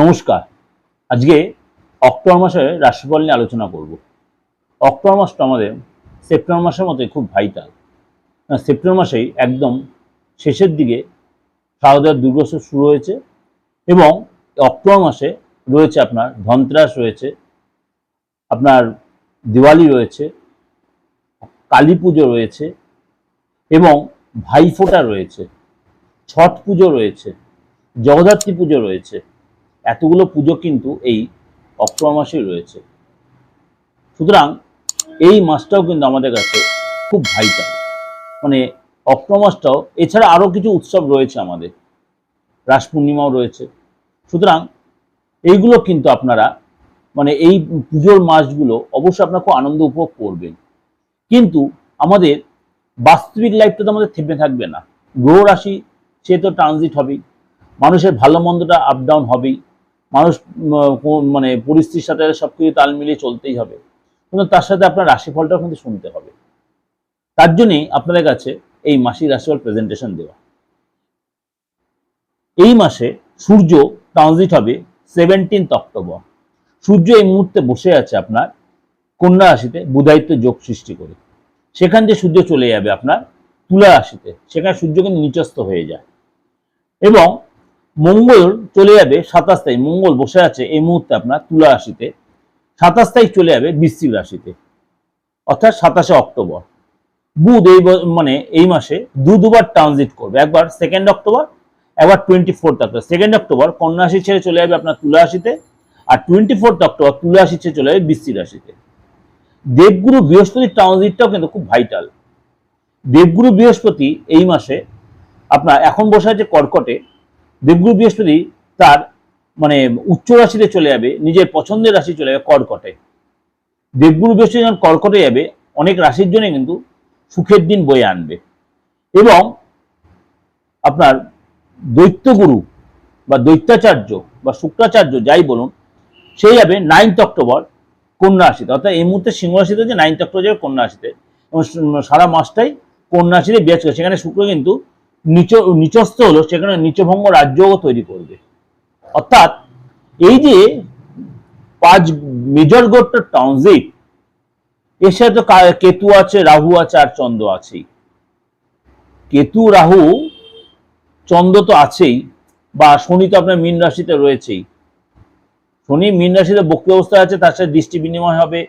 নমস্কার। আজকে অক্টোবর মাসের রাশিফল নিয়ে আলোচনা করব। অক্টোবর মাসটা আমাদের সেপ্টেম্বর মাসের মতোই খুব ভাইটাল সেপ্টেম্বর মাসেই একদম শেষের দিকে শারদীয় দুর্গোৎসব শুরু হয়েছে এবং অক্টোবর মাসে রয়েছে আপনার ধনত্রাস রয়েছে, আপনার দিওয়ালি রয়েছে, কালী পুজো রয়েছে এবং ভাইফোঁটা রয়েছে, ছট পুজো রয়েছে, জগদ্ধাত্রী পুজো রয়েছে। এতগুলো পুজো কিন্তু এই অক্টোবর মাসেই রয়েছে। সুতরাং এই মাসটাও কিন্তু আমাদের কাছে খুব ভাইটাল মানে অক্টোবর মাসটাও, এছাড়া আরও কিছু উৎসব রয়েছে আমাদের। রাস পূর্ণিমাও রয়েছে। সুতরাং এইগুলো কিন্তু আপনারা মানে এই পুজোর মাসগুলো অবশ্যই আপনারা খুব আনন্দ উপভোগ করবেন। কিন্তু আমাদের বাস্তবিক লাইফটা তো আমাদের থেমে থাকবে না। গ্রহ রাশি, সে তো ট্রানজিট হবেই। মানুষের ভালো মন্দটা আপ ডাউন হবেই। মানুষ মানে পরিস্থিতির সাথে সব কিছু তাল মিলিয়ে চলতেই হবে। কিন্তু তার সাথে আপনার রাশিফলটাও কিন্তু শুনতে হবে। তার জন্যই আপনাদের কাছে এই মাসিক রাশিফল প্রেজেন্টেশন দেওয়া। এই মাসে সূর্য ট্রানজিট হবে সেভেন্টিন্থ অক্টোবর সূর্য এই মুহূর্তে বসে আছে আপনার কন্যা রাশিতে বুধায়িত্ব যোগ সৃষ্টি করে। সেখান দিয়ে সূর্য চলে যাবে আপনার তুলা রাশিতে। সেখানে সূর্য কিন্তু নিচস্থ হয়ে যায়। এবং মঙ্গল চলে যাবে সাতাশ তারিখ। মঙ্গল বসে আছে এই মুহূর্তে আপনার তুলা রাশিতে। সাতাশ তারিখ চলে যাবে বৃশ্চিক রাশিতে। অর্থাৎ সাতাশে অক্টোবর। বুধ এই মানে এই মাসে দু দুবার ট্রানজিট করবে। একবার সেকেন্ড অক্টোবর, একবার twenty fourth October. Second October কন্যা রাশি ছেড়ে চলে যাবে আপনার তুলা রাশিতে আর টোয়েন্টি ফোর্থ অক্টোবর তুলা রাশি ছেড়ে চলে যাবে বৃশ্চিক রাশিতে। দেবগুরু বৃহস্পতির ট্রানজিটটাও কিন্তু খুব ভাইটাল দেবগুরু বৃহস্পতি এই মাসে আপনার এখন বসে আছে কর্কটে। দেবগুরু বৃহস্পতি তার মানে উচ্চ রাশিতে চলে যাবে, নিজের পছন্দের রাশি চলে যাবে কর্কটে। দেবগুরু বৃহস্পতি যখন কর্কটে যাবে, অনেক রাশির জন্য কিন্তু সুখের দিন বয়ে আনবে। এবং আপনার দৈত্যগুরু বা দৈত্যাচার্য বা শুক্রাচার্য যাই বলুন সেই যাবে নাইনথ অক্টোবর কন্যা রাশিতে। অর্থাৎ এই মুহূর্তে সিংহ রাশিতে যে নাইনথ অক্টোবর যাবে কন্যা রাশিতে। এবং সারা মাসটাই কন্যা রাশিতে বিরাজ করে, সেখানে শুক্র কিন্তু নিচ, নিচস্থ হলো, সেখানে নিচভঙ্গ রাজ্যও তৈরি করবে। অর্থাৎ এই যে পাঁচ মেজর গোট্ট ট্রানজিট এর সাথে কেতু আছে, রাহু আছে, আর চন্দ্র আছেই। কেতু, রাহু, চন্দ্র তো আছেই, বা শনি তো আপনার মীন রাশিতে রয়েছেই। শনি মীন রাশিতে বক্রি অবস্থায় আছে, তার সাথে দৃষ্টি বিনিময় হবে,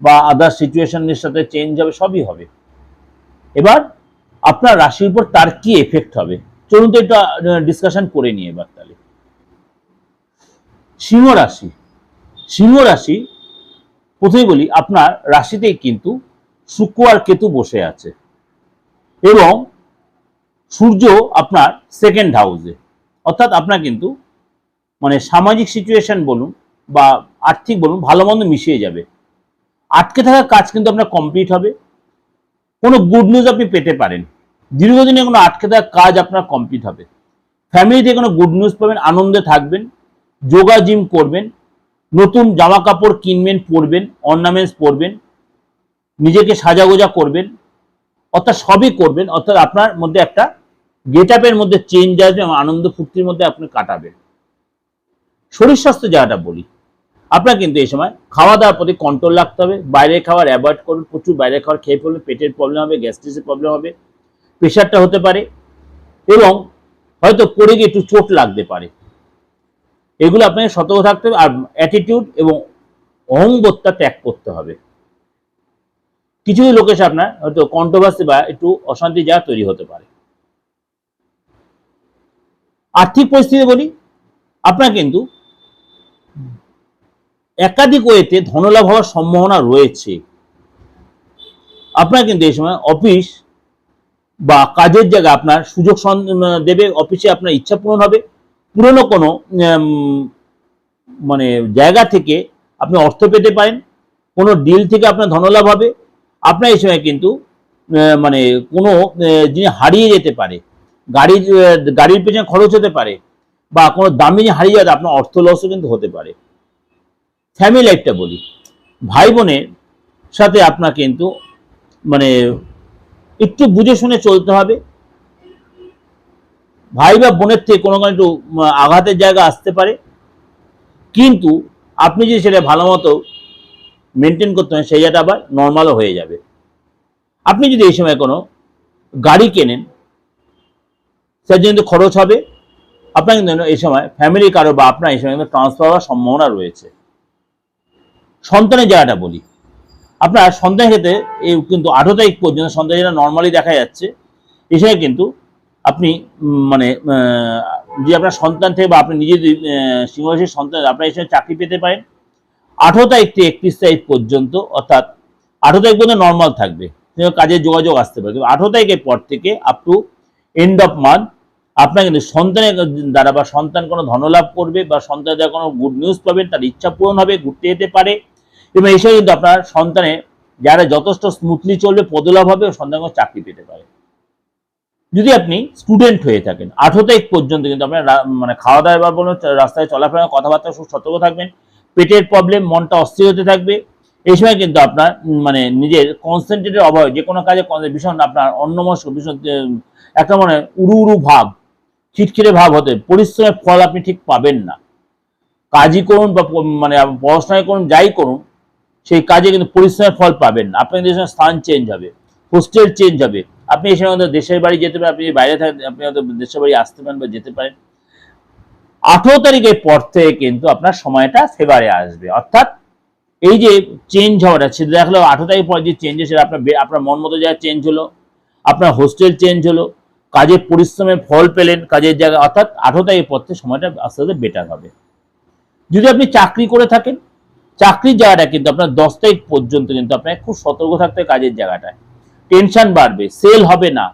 বা আদার সিচুয়েশনের সাথে চেঞ্জ হবে, সবই হবে। এবার আপনার রাশির উপর তার কি এফেক্ট হবে? চলুন তো এটা ডিসকাশন করে নিয়ে এবার তাহলে। সিংহ রাশি। সিংহ রাশি প্রথমে বলি, আপনার রাশিতেই কিন্তু শুক্র আর কেতু বসে আছে। এবং সূর্য আপনার সেকেন্ড হাউসে অর্থাৎ আপনার কিন্তু মানে সামাজিক সিচুয়েশন বলুন বা আর্থিক বলুন, ভালো মন্দ মিশিয়ে যাবে। আটকে থাকা কাজ কিন্তু আপনার কমপ্লিট হবে। কোনো গুড নিউজ আপনি পেতে পারেন। দীর্ঘদিনে কোনো আটকে থাকা কাজ আপনার কমপ্লিট হবে। ফ্যামিলিতে কোনো গুড নিউজ পাবেন, আনন্দে থাকবেন, যোগা জিম করবেন, নতুন জামা কাপড় কিনবেন, পরবেন অর্নামেন্টস পরবেন, নিজেকে সাজাগোজা করবেন, অর্থাৎ সবই করবেন, অর্থাৎ আপনার মধ্যে একটা গেট আপের মধ্যে চেঞ্জ আসবে এবং আনন্দ ফুর্তির মধ্যে আপনি কাটাবেন। শরীর স্বাস্থ্য জায়গাটা বলি, আপনার কিন্তু এই সময় খাওয়া দাওয়ার প্রতি কন্ট্রোল রাখতে হবে বাইরে খাওয়ার অ্যাভয়েড করুন প্রচুর বাইরে খাওয়ার খেয়ে ফেললে পেটের প্রবলেম হবে গ্যাস্ট্রিসের প্রবলেম হবে প্রেশারটা হতে পারে এবং হয়তো পড়ে গিয়ে একটু চোট লাগতে পারে। এগুলো আপনাকে সতর্ক থাকতে হবে আর অ্যাটিটিউড এবং অহংবোধটা ত্যাগ করতে হবে। কিছু লোকের আপনার হয়তো কন্ট্রোভার্সি বা একটু অশান্তি যা তৈরি হতে পারে। আর্থিক পরিস্থিতি বলি, আপনার কিন্তু একাধিক ওয়েতে ধনলাভ হওয়ার সম্ভাবনা রয়েছে। আপনার কিন্তু এই সময় অফিস বা কাজের জায়গা আপনার সুযোগ দেবে অফিসে আপনার ইচ্ছা পূরণ হবে। পুরনো কোনো মানে জায়গা থেকে আপনি অর্থ পেতে পারেন। কোনো ডিল থেকে আপনার ধনলাভ হবে। আপনার এই সময় কিন্তু মানে কোনো জিনিস হারিয়ে যেতে পারে। গাড়ির গাড়ির পেছনে খরচ হতে পারে বা কোনো দামি হারিয়ে যাবে আপনার অর্থ লসও কিন্তু হতে পারে। ফ্যামিলি লাইফটা বলি। ভাই বোনের সাথে আপনার কিন্তু মানে একটু বুঝে শুনে চলতে হবে। ভাই বা বোনের থেকে কোনো কোনো একটু আঘাতের জায়গা আসতে পারে। কিন্তু আপনি যদি সেটা ভালো মতো মেনটেন করতে হয় সেই জায়গাটা আবার নর্মালও হয়ে যাবে। আপনি যদি এই সময় কোনো গাড়ি কেনেন সেটার কিন্তু খরচ হবে। আপনার কিন্তু এই সময় ফ্যামিলি কারও বা আপনার এই সময় কিন্তু ট্রান্সফার হওয়ার সম্ভাবনা রয়েছে। সন্তানের জায়গাটা বলি। আপনার ক্ষেত্রে এই কিন্তু আঠেরো তারিখ পর্যন্ত সন্তান যেটা নর্মালি দেখা যাচ্ছে। সময় কিন্তু আপনি মানে যে আপনার সন্তান থেকে বা আপনি নিজে যদি সিংহরাশির সন্তান, আপনার সময় চাকরি পেতে পারেন। আঠেরো তারিখ থেকে একত্রিশ তারিখ পর্যন্ত, অর্থাৎ আঠেরো তারিখ পর্যন্ত নর্মাল থাকবে। কাজের যোগাযোগ আসতে পারে। কিন্তু আঠেরো তারিখের পর থেকে up to end of month আপনার কিন্তু সন্তানের দ্বারা বা সন্তান কোনো ধনলাভ করবে বা সন্তানের দ্বারা কোনো গুড নিউজ পাবেন, তার ইচ্ছা পূরণ হবে, ঘুরতে যেতে পারে। এবং এই সময় কিন্তু আপনার সন্তানে যারা যথেষ্ট স্মুথলি চলবে, পদলাভ হবে সন্তান চাকরি পেতে পারে। যদি আপনি স্টুডেন্ট হয়ে থাকেন, আঠেরো তারিখ পর্যন্ত কিন্তু আপনার মানে খাওয়া দাওয়া বা কোনো রাস্তায় চলাফেরা, কথাবার্তা খুব সতর্ক থাকবেন পেটের প্রবলেম মনটা অস্থির হতে থাকবে, এই সময় কিন্তু আপনার মানে নিজের কনসেন্ট্রেটের অভাবে, যে কোনো কাজে ভীষণ আপনার অন্যমস্ক ভীষণ একটা মানে উড়ু উড়ু ভাব, খিটখিটে ভাব হতে, পরিশ্রমের ফল আপনি ঠিক পাবেন না। কাজই করুন বা মানে পড়াশোনায় করুন, যাই করুন সেই কাজে কিন্তু পরিশ্রমের ফল পাবেন আপনার দেশের স্থান চেঞ্জ হবে হোস্টেল চেঞ্জ হবে। আপনি এই সময় দেশের বাড়ি যেতে পারেন, আপনি বাইরে থাকেন, আপনি হয়তো দেশের বাড়ি আসতে পারেন বা যেতে পারেন। আঠেরো তারিখের পর থেকে কিন্তু আপনার সময়টা ফেভারে আসবে। অর্থাৎ এই যে চেঞ্জ হওয়াটা সেটা দেখল আঠেরো তারিখ পর যে চেঞ্জ সেটা আপনার আপনার মন মতো জায়গায় চেঞ্জ হলো, আপনার হোস্টেল চেঞ্জ হলো কাজের পরিশ্রমের ফল পেলেন, কাজের জায়গা অর্থাৎ আঠেরো তারিখের পর থেকে সময়টা আস্তে আস্তে বেটার হবে। যদি আপনি চাকরি করে থাকেন চাকরির জায়গাটা কিন্তু আপনার দশ তারিখ পর্যন্ত কিন্তু আপনাকে খুব সতর্ক থাকতে কাজের জায়গাটায়। টেনশন বাড়বে সেল হবে না।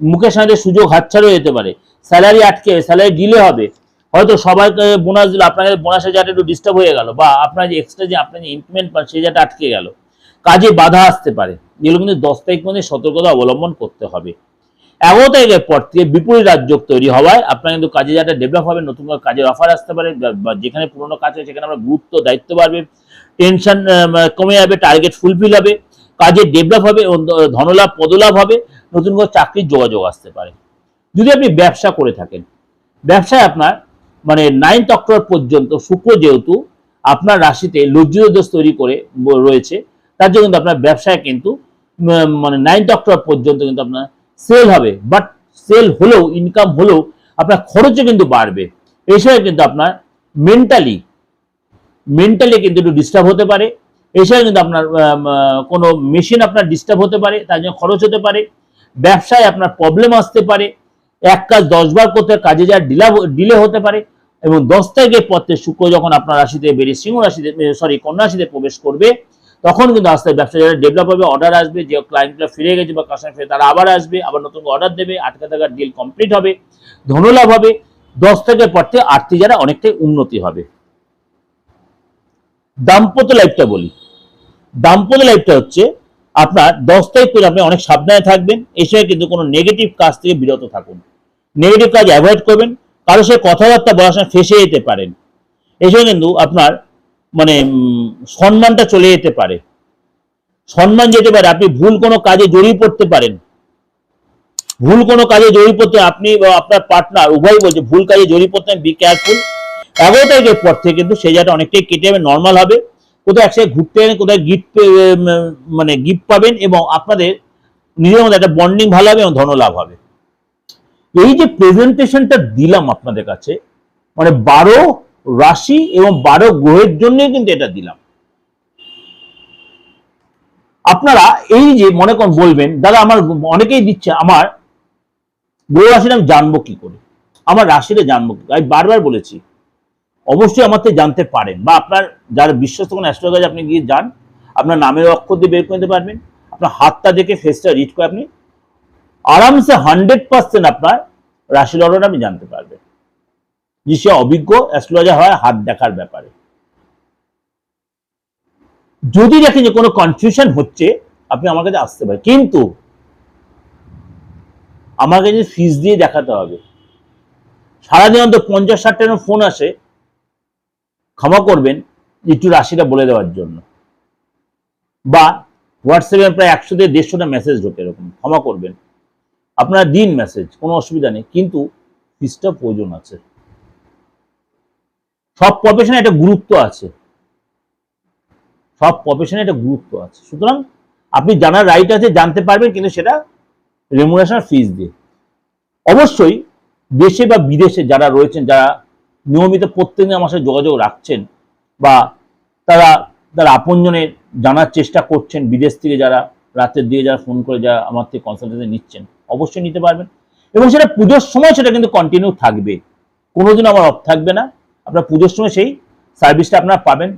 মুখের সাথে সুযোগ হাতছাড়া হয়ে যেতে পারে। স্যালারি আটকে স্যালারি ডিলে হবে। হয়তো সবাইকে বোনাস দিল আপনাদের বোনাসের জায়গাটা একটু ডিস্টার্ব হয়ে গেল বা আপনার যে এক্সট্রা যে আপনার যে ইনক্রিমেন্ট পান সেই জায়গাটা আটকে গেল। কাজে বাধা আসতে পারে। যেগুলো কিন্তু দশ তারিখ মধ্যে সতর্কতা অবলম্বন করতে হবে। এগারো তারিখের পর থেকে বিপরীত রাজ্য তৈরি হওয়ায় আপনার কিন্তু কাজে জায়গাটা ডেভেলপ হবে, নতুন কাজের অফার আসতে পারে যেখানে পুরোনো কাজ হয় সেখানে আমরা গুরুত্ব, দায়িত্ব বাড়বে। টেনশন কমে যাবে টার্গেট ফুলফিল হবে, কাজে ডেভেলপ হবে ধনলাভ, পদলাভ হবে, নতুন করে চাকরির যোগাযোগ আসতে পারে। যদি আপনি ব্যবসা করে থাকেন, ব্যবসায় আপনার মানে নাইনথ অক্টোবর পর্যন্ত, শুক্র যেহেতু, আপনার রাশিতে লজ্জিত দোষ তৈরি করে রয়েছে, তার জন্য কিন্তু আপনার ব্যবসায় কিন্তু মানে নাইনথ অক্টোবর পর্যন্ত কিন্তু আপনার সেল হবে বাট সেল হলেও ইনকাম হলেও, আপনার খরচও কিন্তু বাড়বে। এই সময় কিন্তু আপনার মেন্টালি মেন্টালি কিন্তু একটু ডিস্টার্ব হতে পারে। এছাড়া কিন্তু আপনার কোনো মেশিন আপনার ডিস্টার্ব হতে পারে, তার জন্য খরচ হতে পারে। ব্যবসায় আপনার প্রবলেম আসতে পারে। এক কাজ দশবার করতে কাজে যা ডিলা ডিলে হতে পারে এবং দশ তারিখের পর থেকে শুক্র যখন আপনার রাশিতে বেরিয়ে সিংহ রাশিতে সরি কন্যা রাশিতে প্রবেশ করবে, তখন কিন্তু আস্তে ব্যবসা যারা ডেভেলপ হবে অর্ডার আসবে, যে ক্লায়েন্টরা ফিরে গেছে বা কাস্টমার ফিরে, তারা আবার আসবে, আবার নতুন অর্ডার দেবে, আটকা থাকার ডিল কমপ্লিট হবে, ধনলাভ হবে। দশ তারিখের পর থেকে আর্থিক যারা অনেকটাই উন্নতি হবে। দাম্পত্য লাইফটা বলি। দাম্পত্য লাইফটা হচ্ছে আপনার দশ তারিখ করে আপনি অনেক সাবধানে থাকবেন এসে কিন্তু কোনো নেগেটিভ কাজ থেকে বিরত থাকুন। নেগেটিভ কাজ অ্যাভয়েড করবেন, কারও সাথে কথাবার্তা বলার সময় ফেসে যেতে পারেন। সময় কিন্তু আপনার মানে সম্মানটা চলে যেতে পারে। সম্মান যেতে পারে, আপনি ভুল কোনো কাজে জড়িয়ে পড়তে পারেন। ভুল কোনো কাজে জড়িয়ে পড়তে, আপনি বা আপনার পার্টনার উভয় বলছে, ভুল কাজে জড়িয়ে পড়তে বি কেয়ারফুল এগারো তারিখের পর থেকে কিন্তু সেই জায়গাটা অনেকটাই কেটে যাবে নর্মাল হবে। কোথাও একসাথে ঘুরতে গেলেন কোথায় গিফট মানে গিফট পাবেন এবং আপনাদের নিজের মধ্যে একটা বন্ডিং ভালো হবে এবং ধনলাভ হবে। এই যে প্রেজেন্টেশনটা দিলাম আপনাদের কাছে মানে বারো রাশি এবং বারো গ্রহের জন্য কিন্তু এটা দিলাম। আপনারা এই যে মনে করেন বলবেন, দাদা আমার অনেকেই দিচ্ছে, আমার গ্রহ রাশিটা আমি জানব কি করে? আমার রাশিটা জানব কি আমি বারবার বলেছি অবশ্যই থেকে জানতে পারেন বা আপনার যার বিশ্বস্ত কোনো অ্যাস্ট্রোলজার আপনি গিয়ে যান, আপনার নামের অক্ষর দিয়ে বের করে নিতে পারবেন, আপনার হাতটা দেখে ফেসটা রিড করে আপনি আরামসে হান্ড্রেড পার্সেন্ট আপনার রাশি লগ্নটা আপনি জানতে পারবেন। যে সে অভিজ্ঞ অ্যাস্ট্রোলজার হয়, হাত দেখার ব্যাপারে। যদি দেখেন যে কোনো কনফিউশন হচ্ছে, আপনি আমার কাছে আসতে পারেন। কিন্তু আমার কাছে ফিস দিয়ে দেখাতে হবে। সারাদিন অন্তত পঞ্চাশ ষাট টাকা ফোন আসে ক্ষমা করবেন একটু রাশিটা বলে দেওয়ার জন্য। বা হোয়াটসঅ্যাপে প্রায় একশো থেকে দেড়শোটা মেসেজ ঢোকে এরকম, ক্ষমা করবেন। আপনারা দিন মেসেজ কোনো অসুবিধা নেই, কিন্তু ফিসটা প্রয়োজন আছে। সব প্রফেশনে একটা গুরুত্ব আছে। সব প্রফেশনে একটা গুরুত্ব আছে। সুতরাং আপনি জানার রাইট আছে, জানতে পারবেন, কিন্তু সেটা রেমুনেশন ফিস দিয়ে। অবশ্যই দেশে বা বিদেশে যারা রয়েছেন, যারা নিয়মিত প্রত্যেকদিন আমার সাথে যোগাযোগ রাখছেন বা তারা তারা আপনজনের জানার চেষ্টা করছেন বিদেশ থেকে যারা, রাতের দিকে যারা ফোন করে যারা আমার থেকে কনসালটেশন নিচ্ছেন, অবশ্যই নিতে পারবেন। এবং সেটা পুজোর সময় সেটা কিন্তু কন্টিনিউ থাকবে। কোনোদিন আমার অফ থাকবে না। আপনার পুজোর সময় সেই সার্ভিসটা আপনারা পাবেন।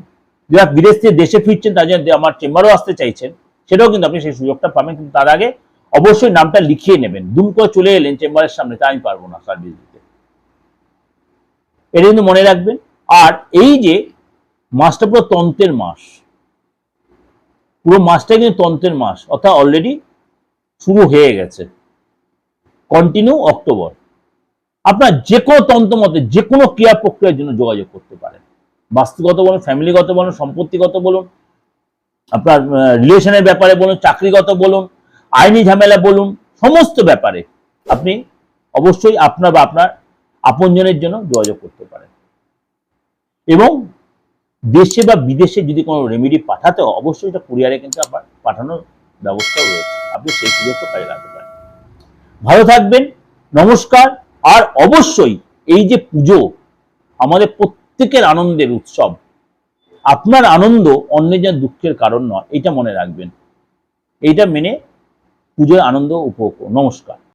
যারা বিদেশ থেকে দেশে ফিরছেন, তার জন্য আমার চেম্বারও আসতে চাইছেন, সেটাও কিন্তু আপনি সেই সুযোগটা পাবেন। কিন্তু তার আগে অবশ্যই নামটা লিখিয়ে নেবেন। দুম করে চলে এলেন চেম্বারের সামনে, তা আমি পারব না সার্ভিস দিতে। এটা কিন্তু মনে রাখবেন। আর এই যে মাসটা পুরো তন্ত্রের মাস। পুরো মাসটাই কিন্তু তন্ত্রের মাস। অর্থাৎ অলরেডি শুরু হয়ে গেছে। Continue October. আপনার যে কোনো তন্ত্র মতে যে কোনো ক্রিয়া প্রক্রিয়ার জন্য যোগাযোগ করতে পারেন। বাস্তুগত বলুন ফ্যামিলিগত বলুন, সম্পত্তিগত বলুন, আপনার রিলেশনের ব্যাপারে বলুন, চাকরিগত বলুন, আইনি ঝামেলা বলুন, সমস্ত ব্যাপারে আপনি অবশ্যই আপনার বা আপনার আপনজনের জন্য যোগাযোগ করতে পারেন। এবং দেশে বা বিদেশে যদি কোনো রেমেডি পাঠাতে হয়, অবশ্যই এটা কুরিয়ারে কিন্তু আপনার পাঠানোর ব্যবস্থাও রয়েছে। আপনি সেই সুযোগটা কাজে লাগাতে পারেন। ভালো থাকবেন, নমস্কার, আর অবশ্যই এই যে পুজো, আমাদের প্রত্যেকের আনন্দের উৎসব, আপনার আনন্দ অন্যের যা দুঃখের কারণ নয়, এটা মনে রাখবেন। এইটা মেনে পুজোর আনন্দ উপভোগ নমস্কার।